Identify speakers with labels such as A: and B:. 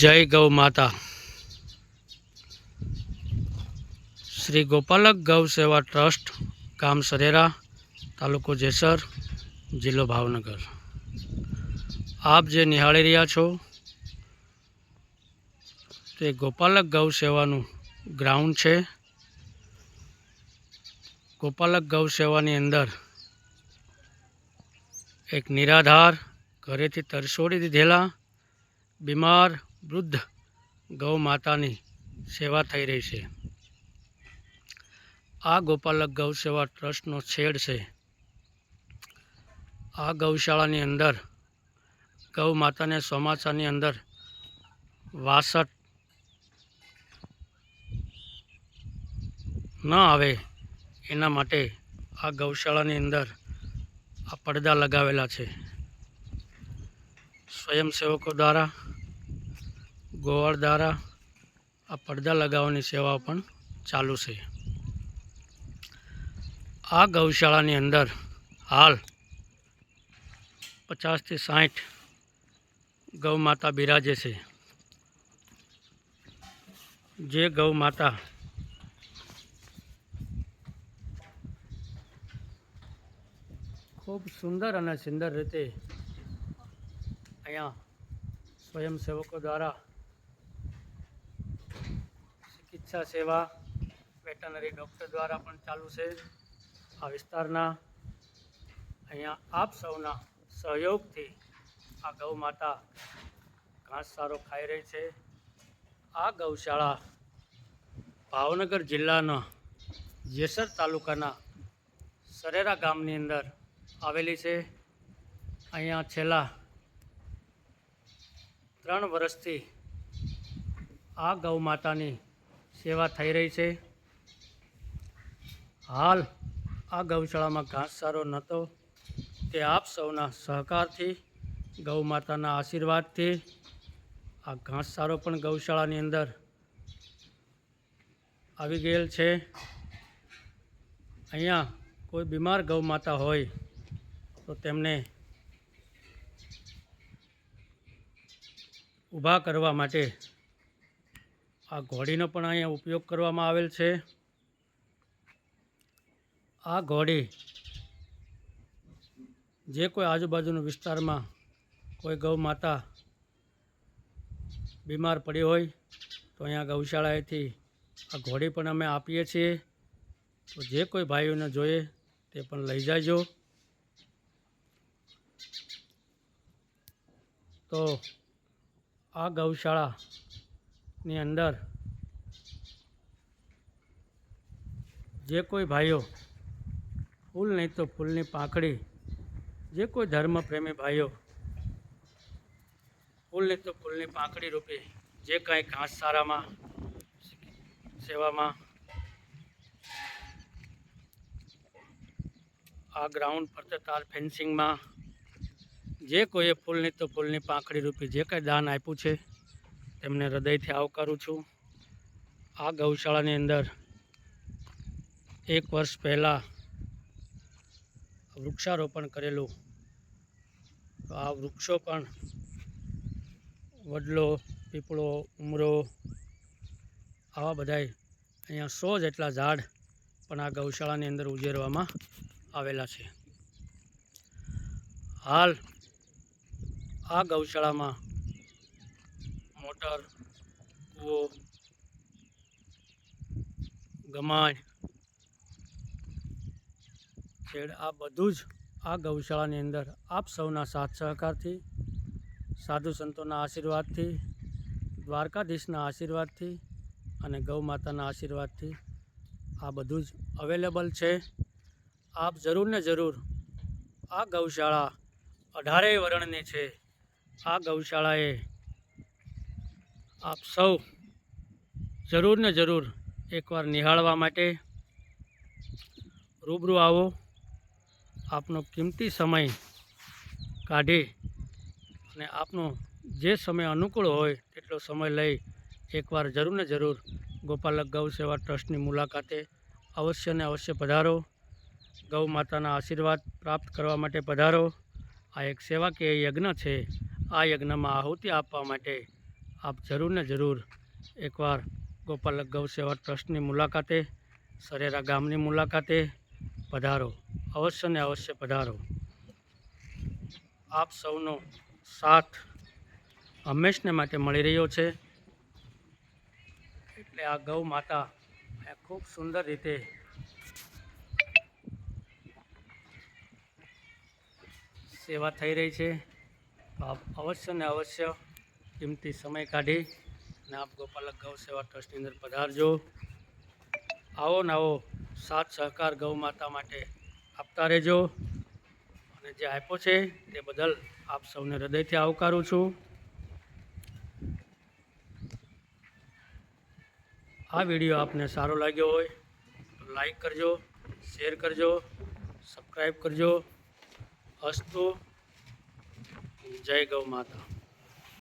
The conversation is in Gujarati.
A: જય ગૌ માતા. શ્રી ગોપાલક ગૌ સેવા ટ્રસ્ટ, ગામ સરેરા, તાલુકો જેસર, જિલ્લો ભાવનગર. આપ જે નિહાળી રહ્યા છો, તે ગોપાલક ગૌ સેવાનું ગ્રાઉન્ડ છે. ગોપાલક ગૌ સેવાની અંદર એક નિરાધાર ઘરેથી તરસોડી દીધેલા, બીમાર વૃદ્ધ ગૌ માતાની સેવા થઈ રહી છે. આ ગોપાલક ગૌ સેવા ટ્રસ્ટનો છેડ છે. આ ગૌશાળાની અંદર, ગૌ માતાને ચોમાસાની અંદર વાસઠ ન આવે એના માટે આ ગૌશાળાની અંદર આ પડદા લગાવેલા છે. સ્વયંસેવકો દ્વારા ગોવાળ દ્વારા આ પડદા લગાવવાની સેવા પણ ચાલુ છે. આ ગૌશાળાની અંદર હાલ પચાસથી સાઠ ગૌ માતા બિરાજે છે. જે ગૌ માતા ખૂબ સુંદર અને સુંદર રીતે અહીંયા સ્વયંસેવકો દ્વારા ચિકિત્સા સેવા વેટનરી ડૉક્ટર દ્વારા પણ ચાલુ છે. આ વિસ્તારના અહીંયા આપ સૌના સહયોગથી આ ગૌ માતા ઘાસ સારો ખાઈ રહી છે. આ ગૌશાળા ભાવનગર જિલ્લાના જેસર તાલુકાના સરેરા ગામની અંદર આવેલી છે. અહીંયા છેલ્લા ત્રણ વર્ષથી આ ગૌ માતાની સેવા થઈ રહી છે. હાલ આ ગૌશાળામાં ઘાસચારો નહોતો તે આપ સૌના સહકારથી, ગૌ માતાના આશીર્વાદથી આ ઘાસચારો પણ ગૌશાળાની અંદર આવી ગયેલ છે. અહીંયા કોઈ બીમાર ગૌ માતા હોય તો તેમને ઊભા કરવા માટે આ ઘોડીનો પણ અહીંયા ઉપયોગ કરવામાં આવેલ છે. આ ઘોડી જે કોઈ આજુબાજુના વિસ્તારમાં કોઈ ગૌ માતા બીમાર પડી હોય તો અહીંયા ગૌશાળાએથી આ ઘોડી પણ અમે આપીએ છીએ. તો જે કોઈ ભાઈઓને જોઈએ તે પણ લઈ જાજો. તો આ ગૌશાળાની અંદર જે કોઈ ભાઈઓ, ફૂલ નહીં તો ફૂલની પાંખડી, જે કોઈ ધર્મ પ્રેમી ભાઈઓ, ફૂલ નહીં તો ફૂલની પાંખડી રૂપે જે કાંઈ ઘાસચારામાં, સેવામાં આ ગ્રાઉન્ડ ફરતે તાર ફેન્સિંગમાં જે કોઈએ ફૂલની તો ફૂલની પાંખડી રૂપી જે કાંઈ દાન આપ્યું છે તેમને હૃદયથી આવકારું છું. આ ગૌશાળાની અંદર એક વર્ષ પહેલાં વૃક્ષારોપણ કરેલું. તો આ વૃક્ષો પણ વડલો, પીપળો, ઉમરો, આવા બધાય અહીંયા સો જેટલા ઝાડ પણ આ ગૌશાળાની અંદર ઉજેરવામાં આવેલા છે. હાલ આ ગૌશાળામાં મોટર, કૂવો, ગમાણ. છેડ આ બધું જ આ ગૌશાળાની અંદર આપ સૌના સાથ સહકારથી, સાધુ સંતોના આશીર્વાદથી, દ્વારકાધીશના આશીર્વાદથી અને ગૌ માતાના આશીર્વાદથી આ બધું જ અવેલેબલ છે. આપ જરૂર ને જરૂર આ ગૌશાળા અઢારેય વર્ણની છે. આ ગૌશાળાએ આપ સૌ જરૂર ને જરૂર એકવાર નિહાળવા માટે રૂબરૂ આવો. આપનો કિંમતી સમય કાઢી અને આપનો જે સમય અનુકૂળ હોય તેટલો સમય લઈ એકવાર જરૂર ને જરૂર ગોપાલક ગૌ સેવા ટ્રસ્ટની મુલાકાતે અવશ્ય ને અવશ્ય પધારો. ગૌ માતાના આશીર્વાદ પ્રાપ્ત કરવા માટે પધારો. આ એક સેવાકીય યજ્ઞ છે. આ યજ્ઞમાં આહુતિ આપવા માટે આપ જરૂર ને જરૂર એકવાર ગોપાલક ગૌ સેવા ટ્રસ્ટની મુલાકાતે, સરેરા ગામની મુલાકાતે પધારો. અવશ્ય ને અવશ્ય પધારો. આપ સૌનો સાથ હંમેશને માટે મળી રહ્યો છે. એટલે આ ગૌ માતા ખૂબ સુંદર રીતે સેવા થઈ રહી છે. આપ અવશ્ય ને અવશ્ય કિંમતી સમય કાઢી ને આપ ગોપાલક ગૌ સેવા ટ્રસ્ટની અંદર પધારજો. આવો ને આવો સાથ સહકાર ગૌ માતા માટે આપતા રહેજો. અને જે આપ્યો છે તે બદલ આપ સૌને હૃદયથી આવકારું છું. આ વીડિયો આપને સારો લાગ્યો હોય લાઈક કરજો, શેર કરજો, સબસ્ક્રાઈબ કરજો. અસ્તુ જય ગૌ માતા.